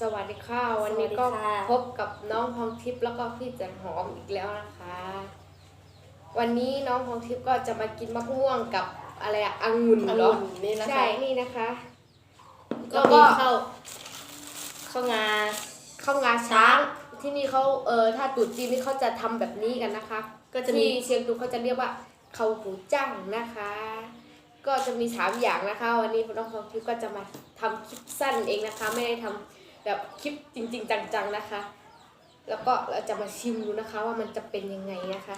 สวัสดีค่ะ วันนี้ก็สวัสดีค่ะพบกับน้องพองทิพย์แล้วก็พี่จันหอมอีกแล้วนะคะ วันนี้น้องพองทิพย์ก็จะมากินมะม่วงกับอะไรอะองุ่นองเหรอุ่นนี่นะคะใช่นี่นะคะก็แล้วก็มีข้าวข้าวงาข้าวงาช้างที่นี่เขาเออถ้าตรุษจีนนี่เขาจะทำแบบนี้กันนะคะ ก็จะมีที่เชียงตุงเขาจะเรียกว่าเขาหูจั่งนะคะ ก็จะมีสามอย่างนะคะ วันนี้น้องพองทิพย์ก็จะมาทำคลิปสั้นเองนะคะ ไม่ได้ทำ แบบคลิปจริง ๆ จังๆนะคะ แล้วก็เราจะมาชิมดูนะคะ ว่ามันจะเป็นยังไงนะคะ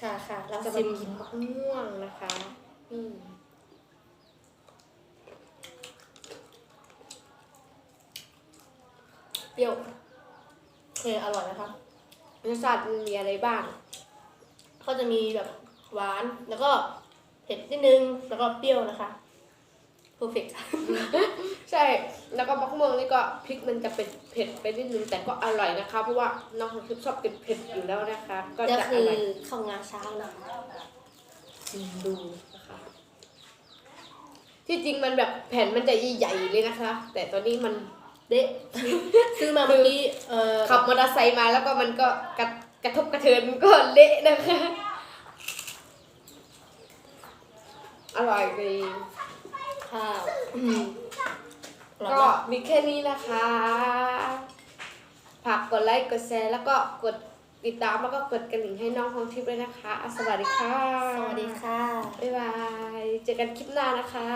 ค่ะค่ะเราเราจะจะมามากินมะม่วงนะคะอืมเปรี้ยวโอเคอร่อยนะคะรสชาติมันมีอะไรบ้าง ก็จะมีแบบหวานแล้วก็เผ็ดนิดนึงแล้วก็เปรี้ยวนะคะเพอร์เฟกใช่ แล้วก็มะม่วงนี่ก็พริกมันจะเป็นเผ็ดไปนิดนึงแต่ก็อร่อยนะคะ เพราะว่าน้องของทิพย์ชอบกินเผ็ดอยู่แล้วนะคะ ก็ก็จะคืออร่อยข้าวงาช้างนะคะชิมดูนะคะ ที่จริงมันแบบแผ่นมันจะใหญ่ๆเลยนะคะ แต่ตอนนี้มันเดะซื้อมาเมื่อกี้เอ่อขับมอเตอร์ไซค์มาแล้วก็มันก็กระกระทบกระเทือนก็เละนะคะ อร่อยดีข้าวอืมอร่อย ก็มากมีแค่นี้นะคะฝากกดไลค์กดแชร์แล้วก็กดติดตามแล้วก็กดกระดิ่งให้น้องของทิพย์ด้วยนะคะ สวัสดีค่ะ สวัสดีค่ะ บ๊ายบาย เจอกันคลิปหน้านะคะ